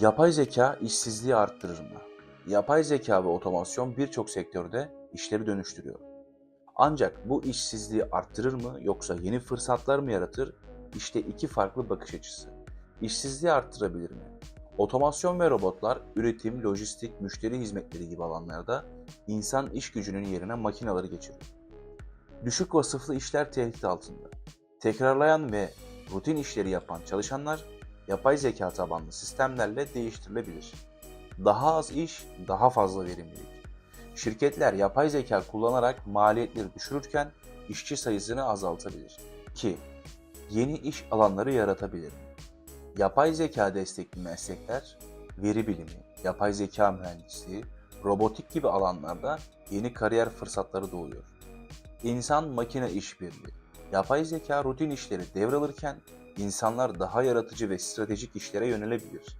Yapay zeka işsizliği arttırır mı? Yapay zeka ve otomasyon birçok sektörde işleri dönüştürüyor. Ancak bu işsizliği arttırır mı yoksa yeni fırsatlar mı yaratır? İşte iki farklı bakış açısı. İşsizliği arttırabilir mi? Otomasyon ve robotlar üretim, lojistik, müşteri hizmetleri gibi alanlarda insan iş gücünün yerine makineleri geçiriyor. Düşük vasıflı işler tehdit altında. Tekrarlayan ve rutin işleri yapan çalışanlar yapay zeka tabanlı sistemlerle değiştirilebilir. Daha az iş, daha fazla verimlilik. Şirketler yapay zeka kullanarak maliyetleri düşürürken işçi sayısını azaltabilir. 2. Yeni iş alanları yaratabilir. Yapay zeka destekli meslekler, veri bilimi, yapay zeka mühendisliği, robotik gibi alanlarda yeni kariyer fırsatları doğuyor. İnsan makine işbirliği. Yapay zeka rutin işleri devralırken insanlar daha yaratıcı ve stratejik işlere yönelebilir.